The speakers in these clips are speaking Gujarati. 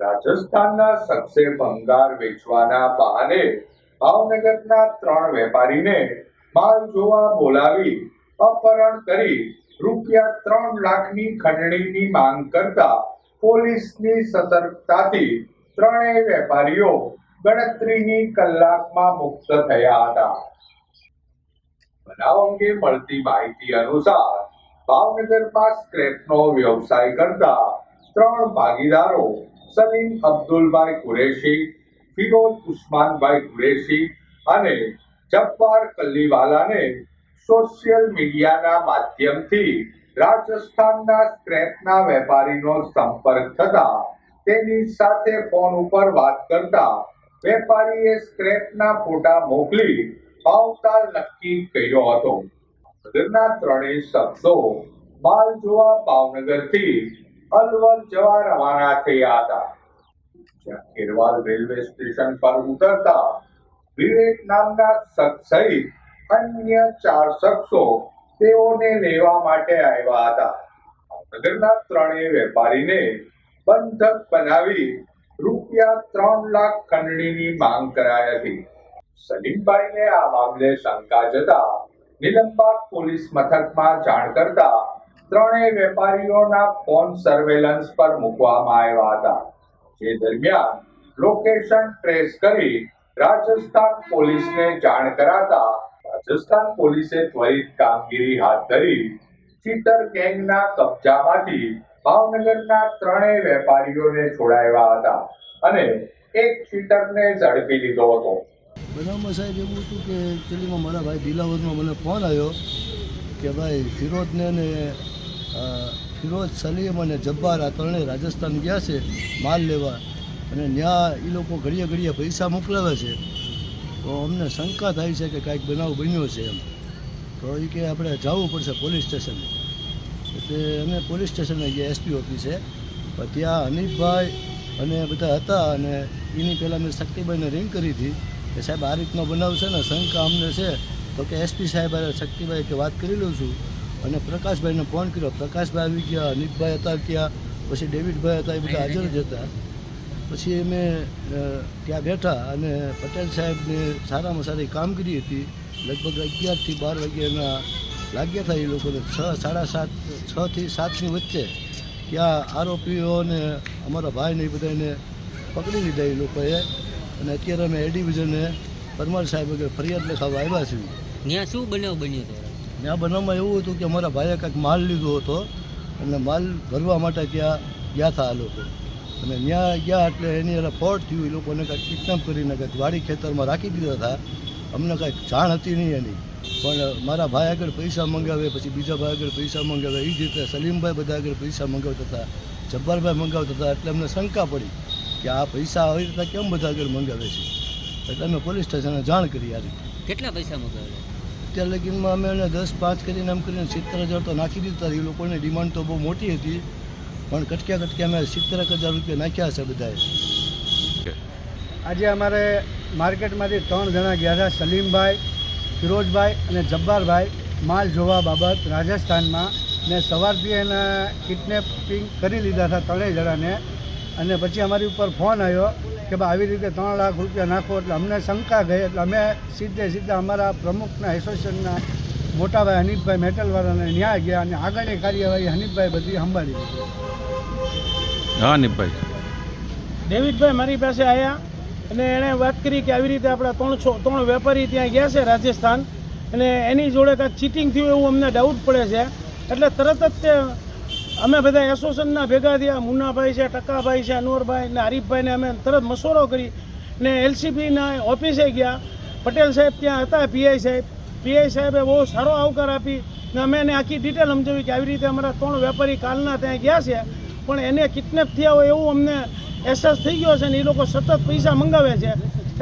રાજસ્થાનના શખ્સે ભંગાર વેચવાના બહાને ભાવનગરના ત્રણ વેપારીને માલ જોવા બોલાવી, અપહરણ કરી રૂપિયા ત્રણ લાખની ખંડણીની માંગ કરતા પોલીસની સતર્કતાથી ત્રણેય વેપારીઓ ગણતરીની કલાકમાં મુક્ત થયા હતા. બનાવ અંગે મળતી માહિતી અનુસાર, ભાવનગરમાં સ્ક્રેપનો વ્યવસાય કરતા ત્રણ ભાગીદારો સલીમ અબ્દુલભાઈ કુરેશી ફિરોજ ઉસ્માનભાઈ કુરેશી અને જબ્બાર કલ્લીવાલાને સોશિયલ મીડિયાના માધ્યમથી રાજસ્થાનના સ્ક્રેપના વેપારીનો સંપર્ક થતા તેની સાથે ફોન ઉપર વાત કરતા વેપારીએ સ્ક્રેપના ફોટા મોકલી ભાવતાલ નક્કી કર્યો હતો. ત્રણેય શખ્સો માલ જોવા ભાવનગરથી અલવર જવા રવાના થયા હતા. જ્યાં ખેરવાલ રેલવે સ્ટેશન પર ઉતરતા વિવેક નામના શખ્સ સહિત અન્ય ચાર શખ્સો તેઓને લેવા માટે આવ્યા હતા. નગરના ત્રણેય વેપારીને બંધક બનાવી રૂપિયા ત્રણ લાખ ખંડણીની માંગ કરાઈ હતી. સલીમભાઈને આ મામલે શંકા જતા નિલંબાગ પોલીસ મથકમાં જાણ કરતા ત્રણેય વેપારીઓના ફોન સર્વેલન્સ પર મૂકવામાં આવ્યા હતા. જે દરમિયાન લોકેશન ટ્રેસ કરી રાજસ્થાન પોલીસને જાણ કરાતા રાજસ્થાન પોલીસે ત્વરિત કામગીરી હાથ ધરી ચીટર ગેંગના કબજામાંથી ભાવનગરના ત્રણેય વેપારીઓને છોડાવ્યા હતા અને એક ચીટરને ઝડપી લીધો હતો. બનાવમાં સાહેબ એવું હતું કે એકચ્યુઅલીમાં મારા ભાઈ દિલાવરમાં મને ફોન આવ્યો કે ભાઈ ફિરોજને ફિરોજ સલીમ અને જબ્બાર આ ત્રણેય રાજસ્થાન ગયા છે માલ લેવા. અને ત્યાં એ લોકો ઘડીએ ઘડીએ પૈસા મોકલાવે છે. તો અમને શંકા થાય છે કે કાંઈક બનાવ બન્યો છે એમ. તો એ કે આપણે જવું પડશે પોલીસ સ્ટેશને. એટલે અમે પોલીસ સ્ટેશને ગયા, એસપી ઓફિસે. ત્યાં હનીફભાઈ અને બધા હતા અને એની પહેલાં મેં શક્તિભાઈને રિંગ કરી હતી કે સાહેબ આ રીતનો બનાવ છે ને, શંકા અમને છે. તો કે એસપી સાહેબ શક્તિભાઈ કે વાત કરી લઉં છું. અને પ્રકાશભાઈને ફોન કર્યો. પ્રકાશભાઈ આવી ગયા, અનિતભાઈ હતા ત્યાં, પછી ડેવિડભાઈ હતા, એ બધા હાજર જ હતા. પછી અમે ત્યાં બેઠા અને પટેલ સાહેબને સારામાં સારી કામગીરી હતી. લગભગ અગિયારથી બાર વાગ્યાના લાગ્યા હતા એ લોકોને. છ, સાડા સાત, છથી સાતની વચ્ચે ત્યાં આરોપીઓને અમારા ભાઈને એ બધાને પકડી લીધા એ લોકોએ. અને અત્યારે અમે એ ડિવિઝને પરમાર સાહેબ વગેરે ફરિયાદ લખાવવા આવ્યા છીએ. ત્યાં શું બનાવ બન્યો હતો ત્યાં બનાવમાં એવું હતું કે અમારા ભાઈએ કાંઈક માલ લીધો હતો અને માલ ભરવા માટે ત્યાં ગયા હતા આ લોકો. અને ત્યાં ગયા એટલે એની એટલે ફોટ થયું, એ લોકોને કાંઈક કિડનેપ કરીને કાંઈક વાડી ખેતરમાં રાખી દીધા હતા. અમને કાંઈક જાણ હતી નહીં એની. પણ મારા ભાઈ આગળ પૈસા મંગાવે પછી બીજા ભાઈ આગળ પૈસા મંગાવે એ જ રીતે સલીમભાઈ બધા આગળ પૈસા મંગાવતા હતા, જબ્બારભાઈ મંગાવતા હતા. એટલે અમને શંકા પડી કે આ પૈસા આવી રીતે કેમ બધા આગળ મંગાવે છે? એટલે અમે પોલીસ સ્ટેશને જાણ કરી આ રીતે. કેટલા પૈસા મગાવેલા? અત્યાર લગીનમાં અમે એને દસ પાંચ કરીને એમ કરીને સિત્તેર હજાર તો નાખી દીધા. એ લોકોની ડિમાન્ડ તો બહુ મોટી હતી. પણ કટક્યા કટક્યા અમે સિત્તેર હજાર રૂપિયા નાખ્યા છે બધાએ. આજે અમારે માર્કેટમાંથી ત્રણ જણા ગયા હતા સલીમભાઈ, ફિરોજભાઈ અને જબ્બારભાઈ. માલ જોવા બાબત રાજસ્થાનમાં ને સવારથી એના કિડનેપિંગ કરી લીધા હતા ત્રણેય જણાને. અને પછી અમારી ઉપર ફોન આવ્યો કે ભાઈ આવી રીતે ત્રણ લાખ રૂપિયા નાખો એટલે અમને શંકા ગઈ એટલે અમે સીધે સીધા અમારા પ્રમુખના એસોસિએશનના મોટાભાઈ હનીફભાઈ મેટલવાળાને ન્યાય ગયા અને આગળની કાર્યવાહી હનીફભાઈ બધી સંભાળી હા હનીફભાઈ. ડેવિડભાઈ મારી પાસે આવ્યા અને એણે વાત કરી કે આવી રીતે આપણા ત્રણ છો ત્રણ વેપારી ત્યાં ગયા છે રાજસ્થાન અને એની જોડે કાંઈક ચીટિંગ થયું એવું અમને ડાઉટ પડે છે. એટલે તરત જ તે અમે બધા એસોસિએશનના ભેગા થયા. મુન્નાભાઈ છે ટકાભાઈ છે, અનવરભાઈ ને હરીફભાઈને અમે તરત મશોરો કરી ને એલસીબીના ઓફિસે ગયા. પટેલ સાહેબ ત્યાં હતા પીઆઈ સાહેબ. પીઆઈ સાહેબે બહુ સારો આવકાર આપી ને અમે એને આખી ડિટેલ સમજાવી કે આવી રીતે અમારા ત્રણ વેપારી કાલના ત્યાં ગયા છે. પણ એને કિડનેપ થયા હોય એવું અમને અહેસાસ થઈ ગયો છે ને એ લોકો સતત પૈસા મંગાવે છે.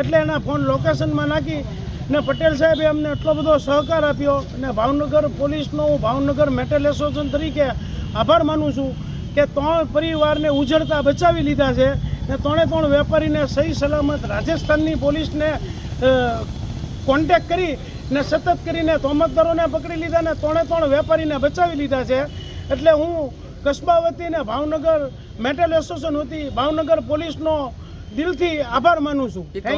એટલે એના ફોન લોકેશનમાં નાખી ને પટેલ સાહેબે અમને એટલો બધો સહકાર આપ્યો અને ભાવનગર પોલીસનો હું ભાવનગર મેટલ એસોસિએશન તરીકે આભાર માનું છું કે ત્રણ પરિવારને ઉજળતા બચાવી લીધા છે ને ત્રણે ત્રણ વેપારીને સહી સલામત રાજસ્થાનની પોલીસને કોન્ટેક કરી ને સતત કરીને તોમતદારોને પકડી લીધા ને ત્રણે ત્રણ વેપારીને બચાવી લીધા છે. એટલે હું કસ્બા વતી ભાવનગર મેટલ એસોસિએશન વતી ભાવનગર પોલીસનો દિલથી આભાર માનું છું.